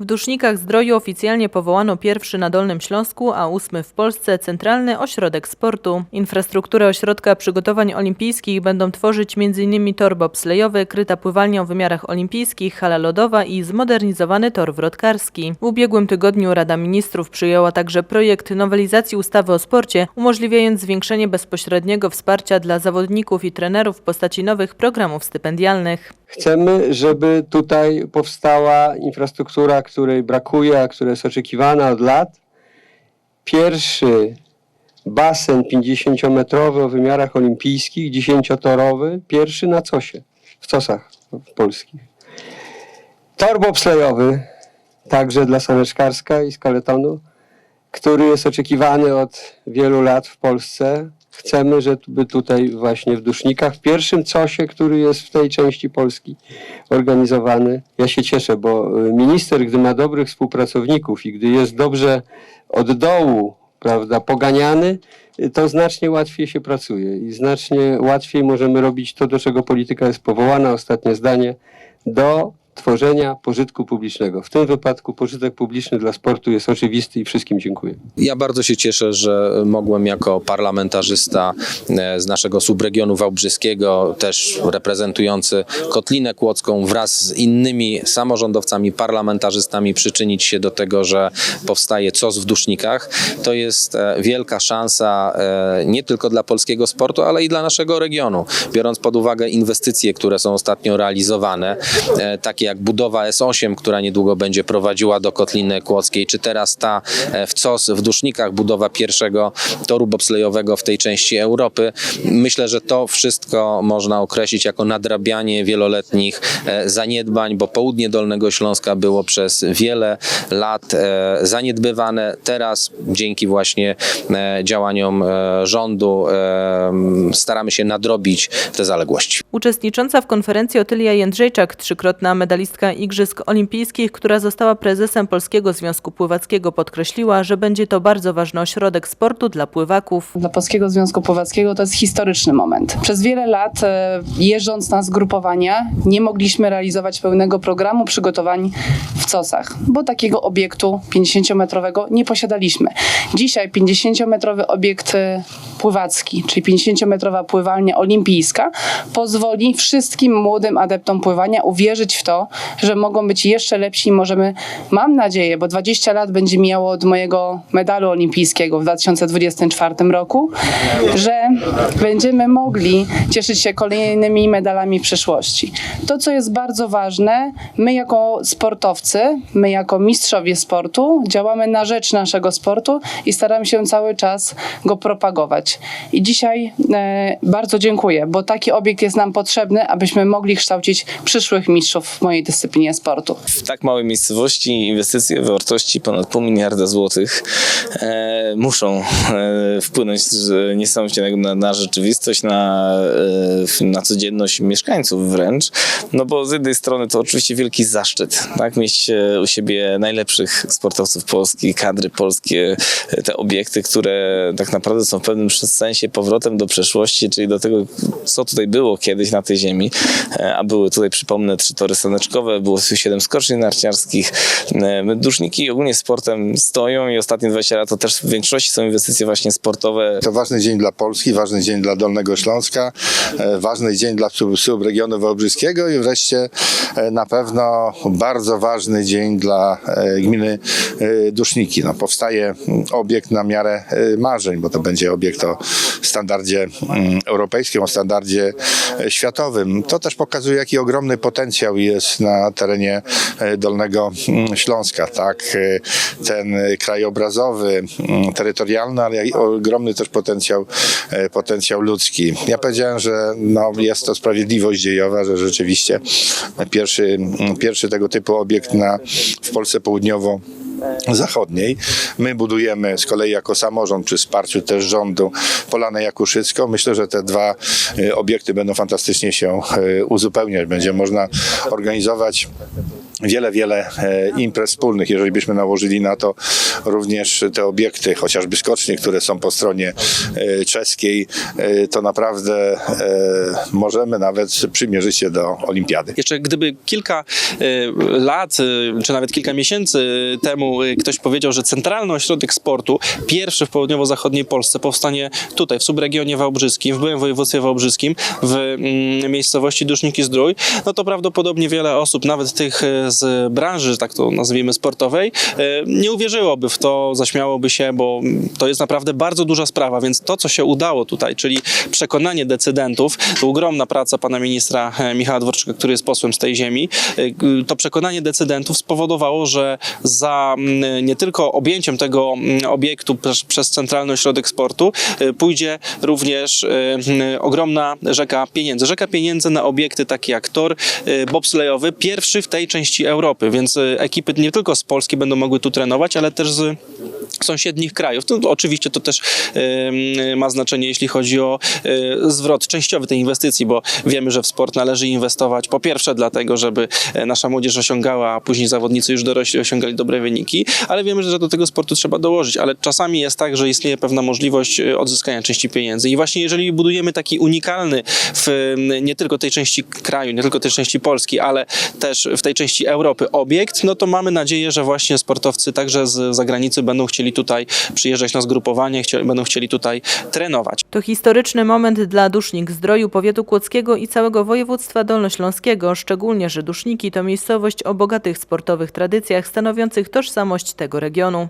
W Dusznikach Zdroju oficjalnie powołano pierwszy na Dolnym Śląsku, a ósmy w Polsce Centralny Ośrodek Sportu. Infrastrukturę ośrodka przygotowań olimpijskich będą tworzyć m.in. tor bobslejowy, kryta pływalnia o wymiarach olimpijskich, hala lodowa i zmodernizowany tor wrotkarski. W ubiegłym tygodniu Rada Ministrów przyjęła także projekt nowelizacji ustawy o sporcie, umożliwiając zwiększenie bezpośredniego wsparcia dla zawodników i trenerów w postaci nowych programów stypendialnych. Chcemy, żeby tutaj powstała infrastruktura, której brakuje, a która jest oczekiwana od lat. Pierwszy basen 50-metrowy o wymiarach olimpijskich, 10-torowy, pierwszy na Cosie, w Cosach polskich. Tor bobslejowy, także dla saneczkarska i skaletonu, który jest oczekiwany od wielu lat w Polsce. Chcemy, żeby tutaj właśnie w Dusznikach, w pierwszym cosie, który jest w tej części Polski organizowany. Ja się cieszę, bo y, minister, gdy ma dobrych współpracowników i gdy jest dobrze od dołu, prawda, poganiany, y, to znacznie łatwiej się pracuje i znacznie łatwiej możemy robić to, do czego polityka jest powołana, ostatnie zdanie, do tworzenia pożytku publicznego. W tym wypadku pożytek publiczny dla sportu jest oczywisty i wszystkim dziękuję. Ja bardzo się cieszę, że mogłem jako parlamentarzysta e, z naszego subregionu wałbrzyskiego, też reprezentujący Kotlinę Kłodzką wraz z innymi samorządowcami, parlamentarzystami przyczynić się do tego, że powstaje COS w Dusznikach. To jest e, wielka szansa e, nie tylko dla polskiego sportu, ale i dla naszego regionu. Biorąc pod uwagę inwestycje, które są ostatnio realizowane, e, jak budowa S8, która niedługo będzie prowadziła do Kotliny Kłodzkiej, czy teraz ta e, w COS w Dusznikach budowa pierwszego toru bobslejowego w tej części Europy. Myślę, że to wszystko można określić jako nadrabianie wieloletnich e, zaniedbań, bo południe Dolnego Śląska było przez wiele lat e, zaniedbywane. Teraz dzięki właśnie działaniom rządu staramy się nadrobić te zaległości. Uczestnicząca w konferencji Otylia Jędrzejczak, trzykrotna medalistka Igrzysk Olimpijskich, która została prezesem Polskiego Związku Pływackiego, podkreśliła, że będzie to bardzo ważny ośrodek sportu dla pływaków. Dla Polskiego Związku Pływackiego to jest historyczny moment. Przez wiele lat, e, jeżdżąc na zgrupowania, nie mogliśmy realizować pełnego programu przygotowań w COS-ach, bo takiego obiektu 50-metrowego nie posiadaliśmy. Dzisiaj 50-metrowy obiekt e, pływacki, czyli 50-metrowa pływalnia olimpijska, pozwoli wszystkim młodym adeptom pływania uwierzyć w to, że mogą być jeszcze lepsi możemy, mam nadzieję, bo 20 lat będzie mijało od mojego medalu olimpijskiego w 2024 roku, że będziemy mogli cieszyć się kolejnymi medalami w przyszłości. To, co jest bardzo ważne, my jako sportowcy, my jako mistrzowie sportu działamy na rzecz naszego sportu i staramy się cały czas go propagować. I dzisiaj e, bardzo dziękuję, bo taki obiekt jest nam potrzebny, abyśmy mogli kształcić przyszłych mistrzów w mojej dyscyplinie sportu. w tak małej miejscowości inwestycje w wartości ponad pół miliarda złotych e, muszą e, wpłynąć niesamowicie na, na rzeczywistość, na, e, na codzienność mieszkańców wręcz. No bo z jednej strony to oczywiście wielki zaszczyt, tak, mieć e, u siebie najlepszych sportowców Polski, kadry polskie, e, te obiekty, które tak naprawdę są w pewnym sensie powrotem do przeszłości, czyli do tego, co tutaj było kiedyś na tej ziemi, E, a były tutaj, przypomnę, trzy tory saneczkowe, było siedem skoczni narciarskich. E, Duszniki ogólnie sportem stoją i ostatnie 20 lat to też w większości są inwestycje właśnie sportowe. To ważny dzień dla Polski, ważny dzień dla Dolnego Śląska, e, ważny dzień dla sub- subregionu wałbrzyskiego i wreszcie e, na pewno bardzo ważny dzień dla gminy Duszniki. No, powstaje mm, obiekt na miarę marzeń, bo to będzie obiekt o standardzie mm, europejskim, o standardzie światowym. To też pokazuje, jaki ogromny potencjał jest na terenie e, Dolnego mm, Śląska. Tak? E, Ten krajobrazowy, mm, terytorialny, ale ogromny też potencjał, e, potencjał ludzki. Ja powiedziałem, że no, jest to sprawiedliwość dziejowa, że rzeczywiście pierwszy, mm, pierwszy tego typu obiekt na, w Polsce południowo zachodniej. My budujemy z kolei jako samorząd przy wsparciu też rządu Polanę Jakuszycką. Myślę, że te dwa e, obiekty będą fantastycznie się e, uzupełniać. Będzie można organizować wiele, wiele e, imprez wspólnych. Jeżeli byśmy nałożyli na to również te obiekty, chociażby skocznie, które są po stronie e, czeskiej, e, to naprawdę możemy nawet przymierzyć się do olimpiady. Jeszcze gdyby kilka lat, czy nawet kilka miesięcy temu ktoś powiedział, że Centralny Ośrodek Sportu, pierwszy w południowo-zachodniej Polsce, powstanie tutaj, w subregionie wałbrzyskim, w byłym województwie wałbrzyskim, w mm, miejscowości Duszniki Zdrój, no to prawdopodobnie wiele osób, nawet tych z branży, tak to nazwijmy, sportowej, e, nie uwierzyłoby w to, zaśmiałoby się, bo to jest naprawdę bardzo duża sprawa, więc to, co się udało tutaj, czyli przekonanie decydentów, to ogromna praca pana ministra e, Michała Dworczyka, który jest posłem z tej ziemi, e, to przekonanie decydentów spowodowało, że za nie tylko objęciem tego obiektu przez, Centralny Ośrodek Sportu pójdzie również ogromna rzeka pieniędzy. Rzeka pieniędzy na obiekty takie jak tor bobslejowy, pierwszy w tej części Europy, więc e, ekipy nie tylko z Polski będą mogły tu trenować, ale też z sąsiednich krajów. To, oczywiście to też ma znaczenie, jeśli chodzi o e, zwrot częściowy tej inwestycji, bo wiemy, że w sport należy inwestować po pierwsze dlatego, żeby e, nasza młodzież osiągała, a później zawodnicy już dorośli osiągali dobre wyniki, ale wiemy, że do tego sportu trzeba dołożyć, ale czasami jest tak, że istnieje pewna możliwość e, odzyskania części pieniędzy i właśnie jeżeli budujemy taki unikalny w nie tylko tej części kraju, nie tylko tej części Polski, ale też w tej części Europy obiekt, no to mamy nadzieję, że właśnie sportowcy także z zagranicy będą chcieli tutaj przyjeżdżać na zgrupowanie, chcia, będą chcieli tutaj trenować. To historyczny moment dla Dusznik Zdroju, powiatu kłodzkiego i całego województwa dolnośląskiego, szczególnie, że Duszniki to miejscowość o bogatych sportowych tradycjach stanowiących tożsamość tego regionu.